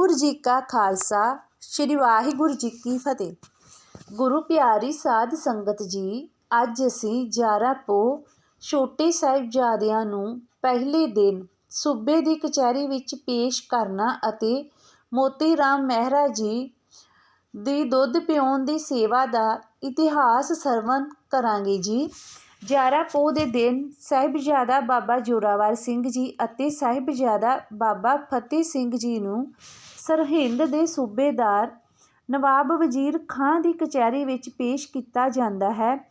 ਵਾਹਿਗੁਰੂ ਜੀ ਕਾ ਖਾਲਸਾ, ਸ੍ਰੀ ਵਾਹਿਗੁਰੂ ਜੀ ਕੀ ਫਤਿਹ। ਗੁਰੂ ਪਿਆਰੀ ਸਾਧ ਸੰਗਤ ਜੀ, ਅੱਜ ਅਸੀਂ ਜਾਰਾ ਪੋ ਛੋਟੇ ਸਾਹਿਬਜ਼ਾਦਿਆਂ ਨੂੰ ਪਹਿਲੇ ਦਿਨ ਸੂਬੇ ਦੀ ਕਚਹਿਰੀ ਵਿੱਚ ਪੇਸ਼ ਕਰਨਾ ਅਤੇ ਮੋਤੀ ਰਾਮ ਮਹਿਰਾ ਜੀ ਦੀ ਦੁੱਧ ਪਿਆਉਣ ਦੀ ਸੇਵਾ ਦਾ ਇਤਿਹਾਸ ਸਰਵਣ ਕਰਾਂਗੇ ਜੀ। ਗਿਆਰਾਂ ਪੋਹ ਦੇ ਦਿਨ ਸਾਹਿਬਜ਼ਾਦਾ ਬਾਬਾ ਜੋਰਾਵਰ ਸਿੰਘ ਜੀ ਅਤੇ ਸਾਹਿਬਜ਼ਾਦਾ ਬਾਬਾ ਫਤਿਹ ਸਿੰਘ ਜੀ ਨੂੰ ਸਰਹਿੰਦ ਦੇ ਸੂਬੇਦਾਰ ਨਵਾਬ ਵਜ਼ੀਰ ਖਾਂ ਦੀ ਕਚਹਿਰੀ ਵਿੱਚ ਪੇਸ਼ ਕੀਤਾ ਜਾਂਦਾ ਹੈ।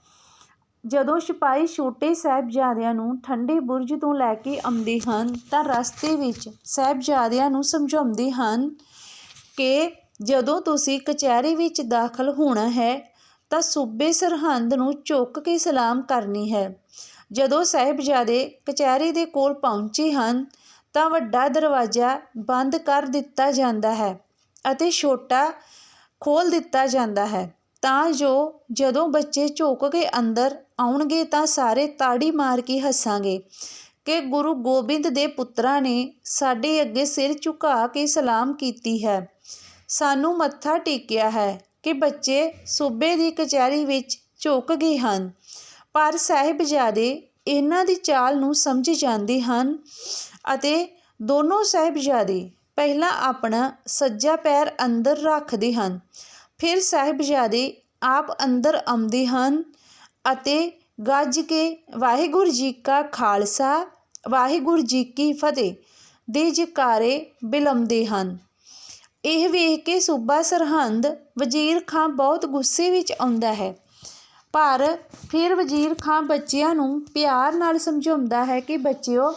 ਜਦੋਂ ਸਿਪਾਹੀ ਛੋਟੇ ਸਾਹਿਬਜ਼ਾਦਿਆਂ ਨੂੰ ਠੰਡੇ ਬੁਰਜ ਤੋਂ ਲੈ ਕੇ ਆਉਂਦੇ ਹਨ ਤਾਂ ਰਸਤੇ ਵਿੱਚ ਸਾਹਿਬਜ਼ਾਦਿਆਂ ਨੂੰ ਸਮਝਾਉਂਦੇ ਹਨ ਕਿ ਜਦੋਂ ਤੁਸੀਂ ਕਚਹਿਰੀ ਵਿੱਚ ਦਾਖਲ ਹੋਣਾ ਹੈ ਤਾਂ ਸੂਬੇ ਸਰਹੰਦ ਨੂੰ ਝੁੱਕ ਕੇ ਸਲਾਮ ਕਰਨੀ ਹੈ। ਜਦੋਂ ਸਾਹਿਬਜ਼ਾਦੇ ਕਚਹਿਰੀ ਦੇ ਕੋਲ ਪਹੁੰਚੇ ਹਨ ਤਾਂ ਵੱਡਾ ਦਰਵਾਜ਼ਾ ਬੰਦ ਕਰ ਦਿੱਤਾ ਜਾਂਦਾ ਹੈ ਅਤੇ ਛੋਟਾ ਖੋਲ੍ਹ ਦਿੱਤਾ ਜਾਂਦਾ ਹੈ। ਤਾਂ ਜੋ ਜਦੋਂ ਬੱਚੇ ਝੁੱਕ ਕੇ ਅੰਦਰ ਆਉਣਗੇ ਤਾਂ ਸਾਰੇ ਤਾੜੀ ਮਾਰ ਕੇ ਹੱਸਾਂਗੇ ਕਿ ਗੁਰੂ ਗੋਬਿੰਦ ਦੇ ਪੁੱਤਰਾਂ ਨੇ ਸਾਡੇ ਅੱਗੇ ਸਿਰ ਝੁਕਾ ਕੇ ਸਲਾਮ ਕੀਤੀ ਹੈ। ਸਾਨੂੰ ਮੱਥਾ ਟੇਕਿਆ ਹੈ ਕਿ ਬੱਚੇ ਸੂਬੇ ਦੀ ਕਚਹਿਰੀ ਵਿੱਚ ਝੁਕ ਗਏ ਹਨ। ਪਰ ਸਾਹਿਬਜ਼ਾਦੇ ਇਹਨਾਂ ਦੀ ਚਾਲ ਨੂੰ ਸਮਝ ਜਾਂਦੇ ਹਨ ਅਤੇ ਦੋਨੋਂ ਸਾਹਿਬਜ਼ਾਦੇ ਪਹਿਲਾਂ ਆਪਣਾ ਸੱਜਾ ਪੈਰ ਅੰਦਰ ਰੱਖਦੇ ਹਨ। ਫਿਰ ਸਾਹਿਬਜ਼ਾਦੇ ਆਪ ਅੰਦਰ ਆਉਂਦੇ ਹਨ ਅਤੇ ਗੱਜ ਕੇ ਵਾਹਿਗੁਰੂ ਜੀ ਕਾ ਖਾਲਸਾ, ਵਾਹਿਗੁਰੂ ਜੀ ਕੀ ਫਤਿਹ ਦੇ ਜਕਾਰੇ ਬਿਲਮਦੇ ਹਨ। ਇਹ ਵੇਖ ਕੇ ਸੂਬਾ ਸਰਹੰਦ ਵਜ਼ੀਰ ਖਾਂ ਬਹੁਤ ਗੁੱਸੇ ਵਿੱਚ ਆਉਂਦਾ ਹੈ। ਪਰ ਫਿਰ ਵਜ਼ੀਰ ਖਾਂ ਬੱਚਿਆਂ ਨੂੰ ਪਿਆਰ ਨਾਲ ਸਮਝਾਉਂਦਾ ਹੈ ਕਿ ਬੱਚਿਓ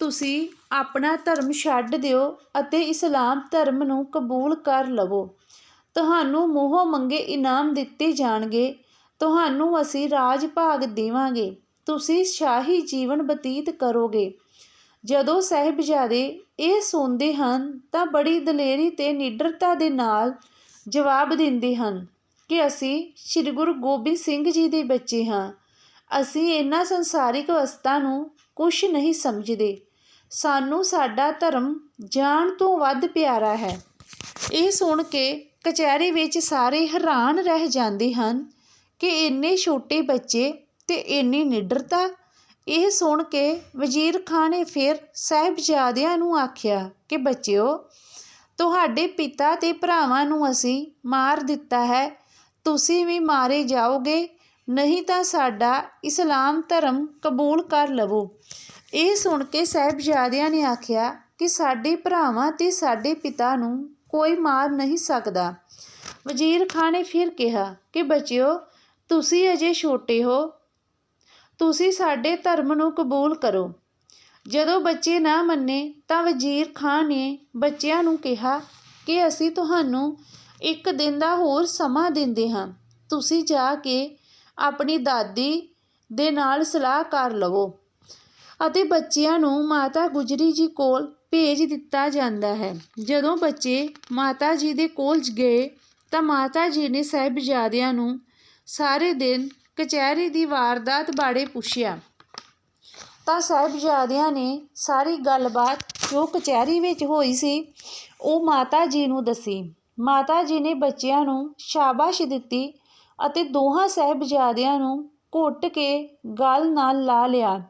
ਤੁਸੀਂ ਆਪਣਾ ਧਰਮ ਛੱਡ ਦਿਓ ਅਤੇ ਇਸਲਾਮ ਧਰਮ ਨੂੰ ਕਬੂਲ ਕਰ ਲਵੋ। ਤੁਹਾਨੂੰ ਮੂੰਹੋਂ ਮੰਗੇ ਇਨਾਮ ਦਿੱਤੇ ਜਾਣਗੇ। ਤੁਹਾਨੂੰ ਅਸੀਂ ਰਾਜ ਭਾਗ ਦੇਵਾਂਗੇ। ਤੁਸੀਂ ਸ਼ਾਹੀ ਜੀਵਨ ਬਤੀਤ ਕਰੋਗੇ। ਜਦੋਂ ਸਾਹਿਬਜ਼ਾਦੇ ਇਹ ਸੁਣਦੇ ਹਨ ਤਾਂ ਬੜੀ ਦਲੇਰੀ ਤੇ ਨਿਡਰਤਾ ਦੇ ਨਾਲ ਜਵਾਬ ਦਿੰਦੇ ਹਨ ਕਿ ਅਸੀਂ ਸ੍ਰੀ ਗੁਰੂ ਗੋਬਿੰਦ ਸਿੰਘ ਜੀ ਦੇ ਬੱਚੇ ਹਾਂ। ਅਸੀਂ ਇਹਨਾਂ ਸੰਸਾਰਿਕ ਅਵਸਥਾ ਨੂੰ ਕੁਛ ਨਹੀਂ ਸਮਝਦੇ। ਸਾਨੂੰ ਸਾਡਾ ਧਰਮ ਜਾਨ ਤੋਂ ਵੱਧ ਪਿਆਰਾ ਹੈ। ਇਹ ਸੁਣ ਕੇ ਕਚਹਿਰੀ ਵਿੱਚ ਸਾਰੇ ਹੈਰਾਨ ਰਹਿ ਜਾਂਦੇ ਹਨ ਕਿ ਇੰਨੇ ਛੋਟੇ ਬੱਚੇ ਅਤੇ ਇੰਨੀ ਨਿਡਰਤਾ। ਇਹ ਸੁਣ ਕੇ ਵਜ਼ੀਰ ਖਾਂ ਨੇ ਫਿਰ ਸਾਹਿਬਜ਼ਾਦਿਆਂ ਨੂੰ ਆਖਿਆ ਕਿ ਬੱਚਿਓ, ਤੁਹਾਡੇ ਪਿਤਾ ਅਤੇ ਭਰਾਵਾਂ ਨੂੰ ਅਸੀਂ ਮਾਰ ਦਿੱਤਾ ਹੈ। ਤੁਸੀਂ ਵੀ ਮਾਰੇ ਜਾਓਗੇ ਨਹੀਂ ਤਾਂ ਸਾਡਾ ਇਸਲਾਮ ਧਰਮ ਕਬੂਲ ਕਰ ਲਵੋ। ਇਹ ਸੁਣ ਕੇ ਸਾਹਿਬਜ਼ਾਦਿਆਂ ਨੇ ਆਖਿਆ ਕਿ ਸਾਡੇ ਭਰਾਵਾਂ ਤੇ ਸਾਡੇ ਪਿਤਾ ਨੂੰ ਕੋਈ ਮਾਰ ਨਹੀਂ ਸਕਦਾ। ਵਜ਼ੀਰ ਖਾਂ ਨੇ ਫਿਰ ਕਿਹਾ ਕਿ ਬੱਚਿਓ, ਤੁਸੀਂ ਅਜੇ ਛੋਟੇ ਹੋ। ਤੁਸੀਂ ਸਾਡੇ ਧਰਮ ਨੂੰ ਕਬੂਲ ਕਰੋ। ਜਦੋਂ ਬੱਚੇ ਨਾ ਮੰਨੇ ਤਾਂ ਵਜ਼ੀਰ ਖਾਂ ਨੇ ਬੱਚਿਆਂ ਨੂੰ ਕਿਹਾ ਕਿ ਅਸੀਂ ਤੁਹਾਨੂੰ ਇੱਕ ਦਿਨ ਦਾ ਹੋਰ ਸਮਾਂ ਦਿੰਦੇ ਹਾਂ। ਤੁਸੀਂ ਜਾ ਕੇ ਆਪਣੀ ਦਾਦੀ ਦੇ ਨਾਲ ਸਲਾਹ ਕਰ ਲਵੋ ਅਤੇ ਬੱਚਿਆਂ ਨੂੰ ਮਾਤਾ ਗੁਜਰੀ ਜੀ ਕੋਲ ਭੇਜ ਦਿੱਤਾ ਜਾਂਦਾ ਹੈ। ਜਦੋਂ ਬੱਚੇ ਮਾਤਾ ਜੀ ਦੇ ਕੋਲ ਗਏ ਤਾਂ ਮਾਤਾ ਜੀ ਨੇ ਸਾਹਿਬਜ਼ਾਦਿਆਂ ਨੂੰ ਸਾਰੇ ਦਿਨ ਕਚਹਿਰੀ ਦੀ ਵਾਰਦਾਤ ਬਾਰੇ ਪੁੱਛਿਆ। ਤਾਂ ਸਾਹਿਬਜ਼ਾਦਿਆਂ ਨੇ ਸਾਰੀ ਗੱਲਬਾਤ ਜੋ ਕਚਹਿਰੀ ਵਿੱਚ ਹੋਈ ਸੀ, ਉਹ ਮਾਤਾ ਜੀ ਨੂੰ ਦੱਸੀ। ਮਾਤਾ ਜੀ ਨੇ ਬੱਚਿਆਂ ਨੂੰ ਸ਼ਾਬਾਸ਼ ਦਿੱਤੀ ਅਤੇ ਦੋਹਾਂ ਸਾਹਿਬਜ਼ਾਦਿਆਂ ਨੂੰ ਘੁੱਟ ਕੇ ਗਲ ਨਾਲ ਲਾ ਲਿਆ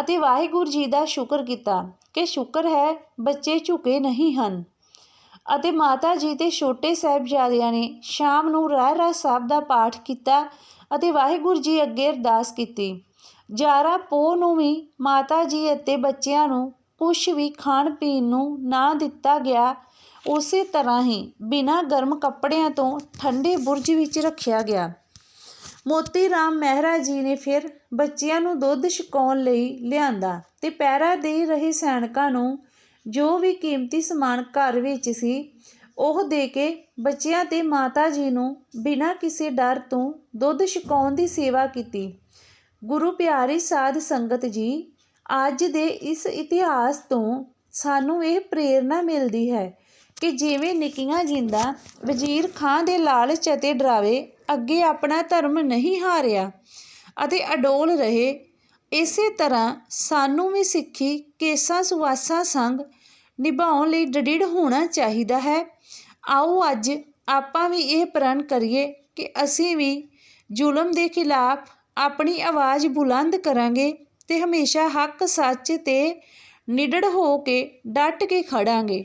ਅਤੇ ਵਾਹਿਗੁਰੂ ਜੀ ਦਾ ਸ਼ੁਕਰ ਕੀਤਾ ਕਿ ਸ਼ੁਕਰ ਹੈ ਬੱਚੇ ਝੁਕੇ ਨਹੀਂ ਹਨ। ਅਤੇ ਮਾਤਾ ਜੀ ਤੇ ਛੋਟੇ ਸਾਹਿਬਜ਼ਾਦਿਆਂ ਨੇ ਸ਼ਾਮ ਨੂੰ ਰਹਿ ਰਹਿਰਾਸ ਸਾਹਿਬ ਦਾ ਪਾਠ ਕੀਤਾ ਅਤੇ ਵਾਹਿਗੁਰੂ ਜੀ ਅੱਗੇ ਅਰਦਾਸ ਕੀਤੀ। ਜਾਰਾ ਪੋਹ ਨੂੰ ਵੀ ਮਾਤਾ ਜੀ ਅਤੇ ਬੱਚਿਆਂ ਨੂੰ ਕੁਛ ਵੀ ਖਾਣ ਪੀਣ ਨੂੰ ਨਾ ਦਿੱਤਾ ਗਿਆ ਉਸੇ ਤਰ੍ਹਾਂ ਹੀ ਬਿਨਾਂ ਗਰਮ ਕੱਪੜਿਆਂ ਤੋਂ ਠੰਡੇ ਬੁਰਜ ਵਿੱਚ ਰੱਖਿਆ ਗਿਆ। ਮੋਤੀ ਰਾਮ ਮਹਿਰਾ ਜੀ ਨੇ ਫਿਰ ਬੱਚਿਆਂ ਨੂੰ ਦੁੱਧ ਛਕਾਉਣ ਲਈ ਲਿਆਂਦਾ ਤੇ ਪਹਿਰਾ ਦੇ ਰਹੇ ਸੈਨਿਕਾਂ ਨੂੰ ਜੋ ਵੀ ਕੀਮਤੀ ਸਮਾਨ ਘਰ ਵਿੱਚ ਸੀ, ਉਹ ਦੇ ਕੇ ਬੱਚਿਆਂ ਤੇ ਮਾਤਾ ਜੀ ਨੂੰ ਬਿਨਾਂ ਕਿਸੇ ਡਰ ਤੋਂ ਦੁੱਧ ਛਕਾਉਣ ਦੀ ਸੇਵਾ ਕੀਤੀ। ਗੁਰੂ ਪਿਆਰੀ ਸਾਧ ਸੰਗਤ ਜੀ, ਅੱਜ ਦੇ ਇਸ ਇਤਿਹਾਸ ਤੋਂ ਸਾਨੂੰ ਇਹ ਪ੍ਰੇਰਣਾ ਮਿਲਦੀ ਹੈ ਕਿ ਜਿਵੇਂ ਨਿੱਕੀਆਂ ਜਿੰਦਾਂ ਵਜ਼ੀਰ ਖਾਂ ਦੇ ਲਾਲਚ ਅਤੇ ਡਰਾਵੇ ਅੱਗੇ ਆਪਣਾ ਧਰਮ ਨਹੀਂ ਹਾਰਿਆ ਅਤੇ ਅਡੋਲ ਰਹੇ, ਇਸੇ ਤਰ੍ਹਾਂ ਸਾਨੂੰ ਵੀ ਸਿੱਖੀ ਕੇਸਾਂ ਸੁਆਸਾਂ ਸੰਗ ਨਿਭਾਉਣ ਲਈ ਦ੍ਰਿੜ ਹੋਣਾ ਚਾਹੀਦਾ ਹੈ। ਆਓ ਅੱਜ ਆਪਾਂ ਵੀ ਇਹ ਪ੍ਰਣ ਕਰੀਏ ਕਿ ਅਸੀਂ ਵੀ ਜ਼ੁਲਮ ਦੇ ਖਿਲਾਫ ਆਪਣੀ ਆਵਾਜ਼ ਬੁਲੰਦ ਕਰਾਂਗੇ ਤੇ ਹਮੇਸ਼ਾ ਹੱਕ ਸੱਚ ਤੇ ਨਿਡੜ ਹੋ ਕੇ ਡਟ ਕੇ ਖੜਾਂਗੇ।